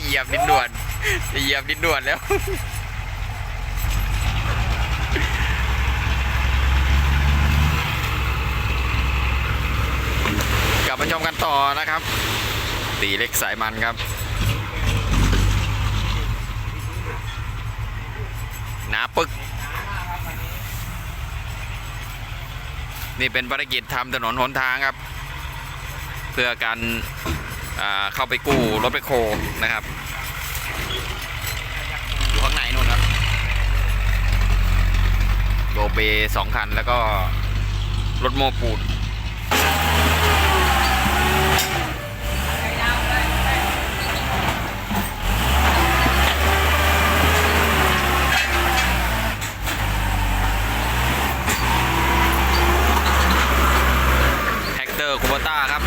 เหยียบดินด่วนเหยียบดินด่วนแล้วกลับมาชมกันต่อนะครับ ตีเล็กสายมันครับ หนาปึก นี่เป็นภารกิจทำถนนหนทางครับ เพื่อการ เข้าไปกู้รถไปโคนะครับ อยู่ข้างในนู่นครับโรเบสองคันแล้วก็รถโม้ปูน แฮกเตอร์คูเบต้าครับ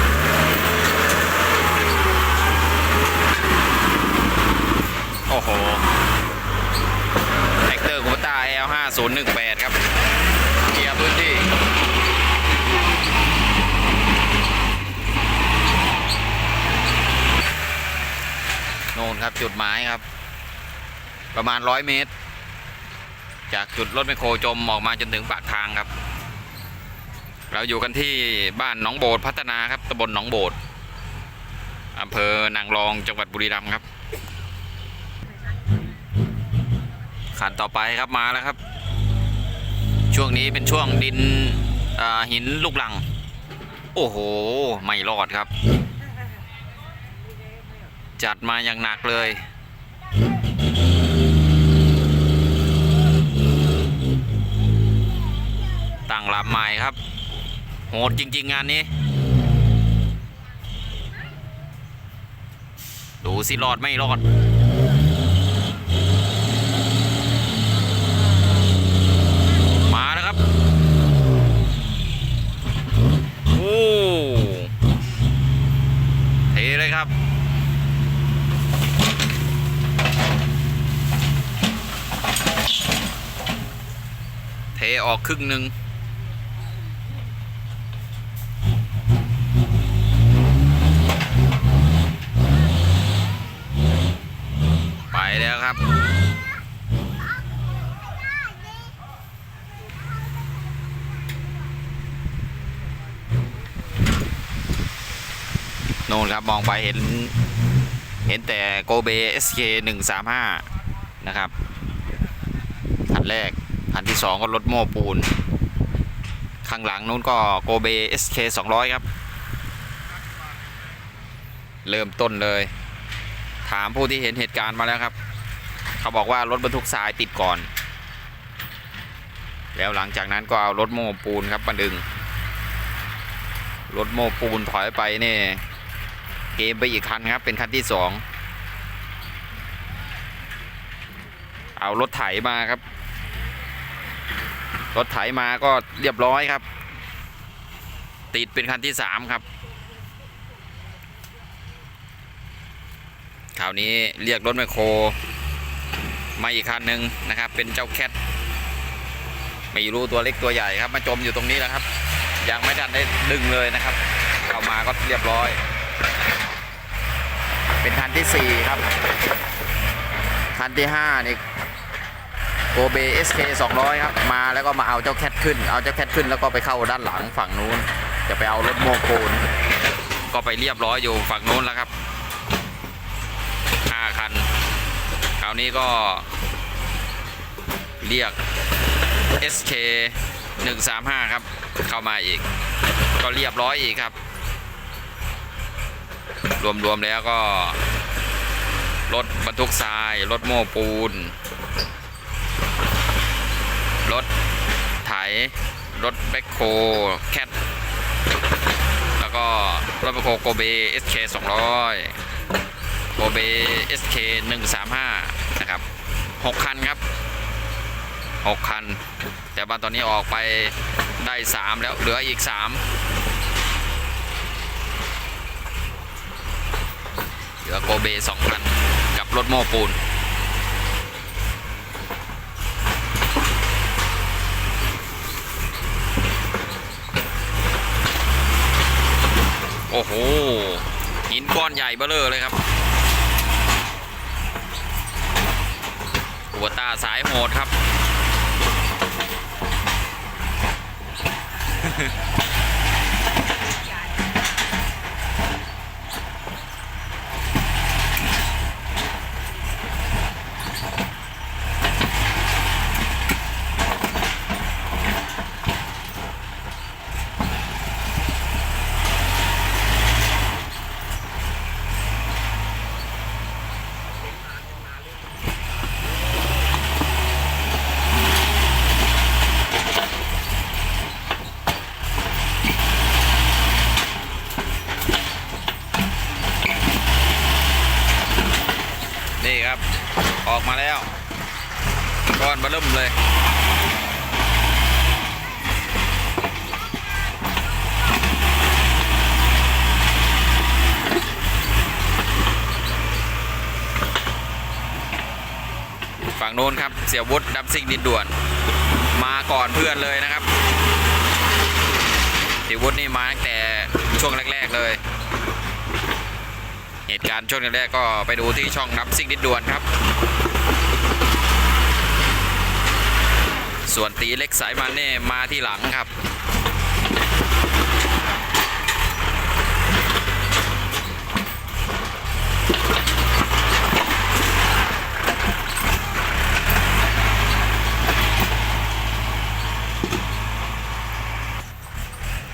โอ้โหแฮกเตอร์คูเบต้า L5018 ครับเคลียร์พื้นที่ โน่นครับ จุดหมายครับ ประมาณ100เมตร จากจุดรถไมโครจมออกมาจนถึงปากทางครับ เราอยู่กันที่บ้านหนองโบดพัฒนาครับตำบลหนองโบดอำเภอนางรองจังหวัดบุรีรัมย์ครับขันต่อไปครับมาแล้วครับ ช่วงนี้เป็นช่วงดินหินลูกลัง โอ้โห ไม่รอดครับ จัดมาอย่างหนักเลย ตั้งลำใหม่ครับ โหดจริง ๆ งานนี้ ดูสิรอดไม่รอด มาแล้วครับ โอ้เทเลยครับ เทออก ครึ่งหนึ่งไปแล้วครับ โน่นครับมองไปเห็น เห็นแต่โกเบ SK 135 นะครับคันแรก คันที่สองก็รถโม้ปูน ข้างหลังนู้นก็โกเบ SK 200 ครับ เริ่มต้นเลย ถามผู้ที่เห็นเหตุการณ์มาแล้วครับ เขาบอกว่ารถบรรทุกทรายติดก่อน แล้วหลังจากนั้นก็เอารถโม้ปูนครับมาดึง รถโม้ปูนถอยไปเนี่ยเกมไปอีกคันครับ เป็นคันที่สองเอารถไถมาครับ รถไถมาก็เรียบร้อยครับ ติดเป็นคันที่สามครับคราวนี้เรียกรถแมโคร มาอีกคันหนึ่งนะครับ เป็นเจ้าแคทไม่รู้ตัวเล็กตัวใหญ่ครับ มาจมอยู่ตรงนี้แล้วครับ ยังไม่ทันได้ดึงเลยนะครับ เข้ามาก็เรียบร้อย เป็นคันที่สี่ครับ คันที่ห้านี่ โกเบ SK 200 ครับ มาแล้วก็มาเอาเจ้าแคทขึ้น เอาเจ้าแคทขึ้นแล้วก็ไปเข้าด้านหลังฝั่งนู้น จะไปเอารถโมโกนก็ไปเรียบร้อยอยู่ฝั่งนู้นแล้วครับ 5 คัน คราวนี้ก็ เรียก SK 135 ครับ เข้ามาอีก ก็เรียบร้อยอีกครับ รวมๆแล้วก็ รถบรรทุกทราย รถโม้ปูน รถไถ รถแบ็คโคแคทแล้วก็รถแบ็คโคโกเบ SK 200โกเบ SK 135นะครับ6คันครับ6คัน แต่ว่าตอนนี้ออกไปได้3แล้วเหลืออีก3เหลือโกเบ2คันกับรถโม้ปูน โห หินก้อนใหญ่เบ้อเลอเลยครับหัวตาสายโหดครับ ออกมาแล้วก้อนบะเริ่มเลยฝั่งโน้นครับเสียวุฒิดับซิ่งดินด่วน มาก่อนเพื่อนเลยนะครับเสียวุฒินี่มาตั้งแต่ช่วงแรก ๆ เลย เหตุการณ์ช่วงแรกๆก็ไปดูที่ช่องนับซิ่งดินด่วนครับ ส่วนตีเล็กสายมันเนี่ยมาที่หลังครับ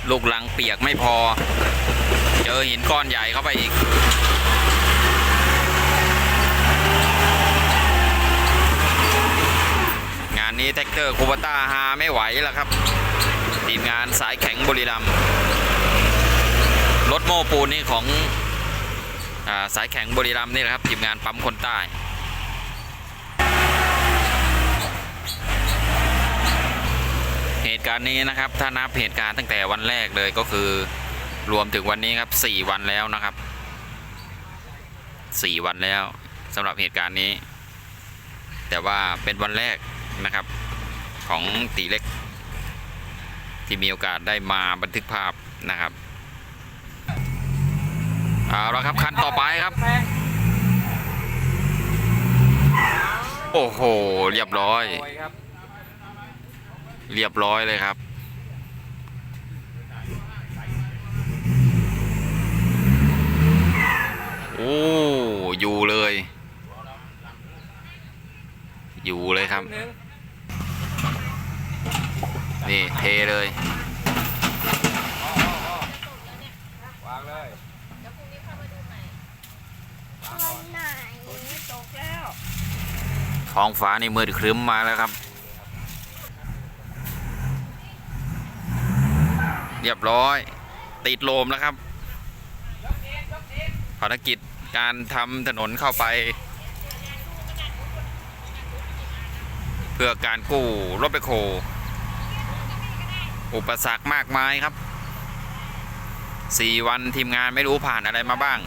ลูกหลังเปียกไม่พอ เจอหินก้อนใหญ่เข้าไปอีก งา นี้แท็กเตอร์คูบต้าฮาไม่ไหวแล้วครับ ทีมงานสายแข็งบุรีรัมย์รถโม้ปูนนี่ของอาสายแข็งบุรีรัมย์นี่แหละครับ ทีมงานปั๊มคนใต้เหตุการณ์นี้นะครับถ้านับเหตุการณ์ตั้งแต่วันแรกเลยก็คือรวมถึงวันนี้ครับสี่วันแล้วนะครับสี่วันแล้วสำหรับเหตุการณ์นี้ แต่ว่าเป็นวันแรก นะครับ ของตีเล็ก ที่มีโอกาสได้มาบันทึกภาพนะครับเอาละครับคันต่อไปครับ โอ้โห เรียบร้อย เรียบร้อยเลยครับโอ้อยู่เลย อยู่เลยครับ นี่เทเลยวางเลยวันไหนตกแล้วท้องฟ้านี่มืดครึ้มมาแล้วครับ เรียบร้อย ติดโลมแล้วครับภารกิจการทำถนนเข้าไป เพื่อการกู้รถไปโค อุปสรรคมากมายครับสี่วันทีมงานไม่รู้ผ่านอะไรมาบ้าง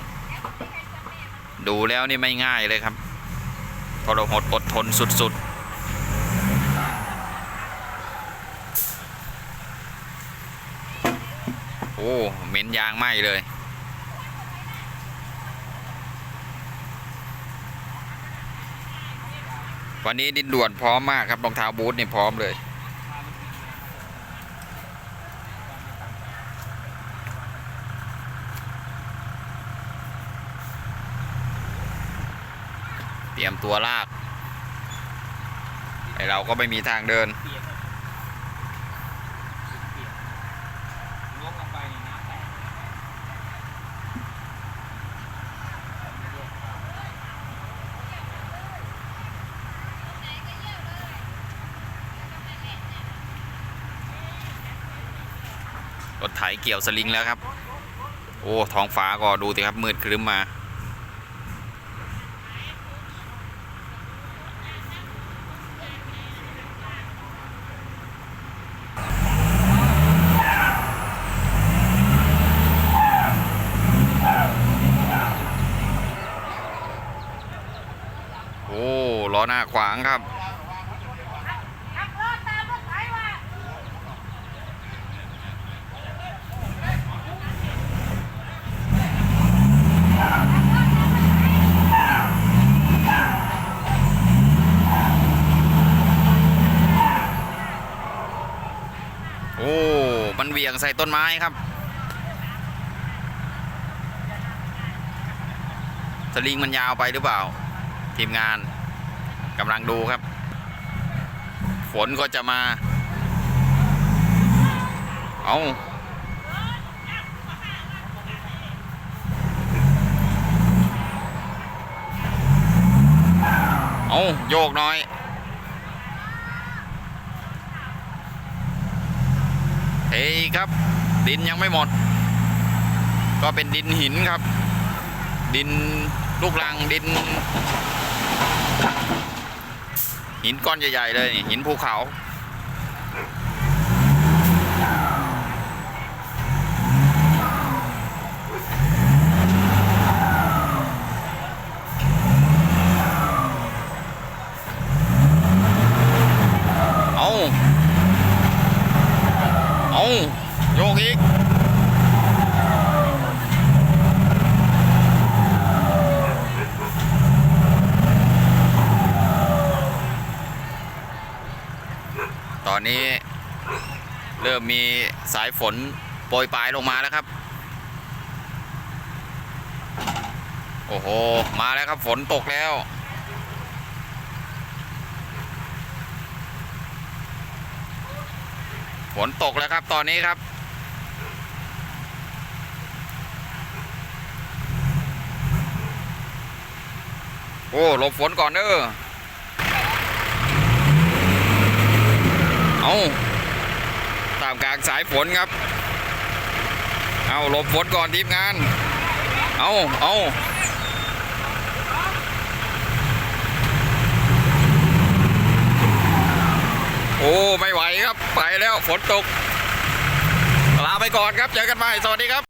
ดูแล้วนี่ไม่ง่ายเลยครับทรหดอดทนสุด ๆโอ้เหม็นยางไหมเลย วันนี้ดินด่วนพร้อมมากครับรองเท้าบูทนี่พร้อมเลย รียมตัวลากไอเราก็ไม่มีทางเดินเปียกเปียกลวกลงไปในน้ำแตกรถไถเกี่ยวสลิงแล้วครับ โอ้ท้องฟ้าก็ดูสิครับมืดครึ้มมา ล้อหน้าขวางครับโอ้ มันเหวี่ยงใส่ต้นไม้ครับ สลิงมันยาวไปหรือเปล่า ทีมงาน กำลังดูครับ ฝนก็จะมา เอาเอาโยกหน่อย เฮ้ยครับ ดินยังไม่หมด ก็เป็นดินหินครับ ดินลูกรังดิน หินก้อนใหญ่ๆเลยนี่หินภูเขาเอาเอาโยกอีก ตอนนี้ เริ่มมีสายฝนโปรยปลายลงมาแล้วครับ โอ้โห มาแล้วครับฝนตกแล้ว ฝนตกแล้วครับตอนนี้ครับ โอ้หลบฝนก่อนเด้อเอา จากสายฝนครับ เอาหลบฝนก่อนทีมงาน เอาเอาโอ้ ไม่ไหวครับ ไปแล้วฝนตก ลาไปก่อนครับ เจอกันใหม่ สวัสดีครับ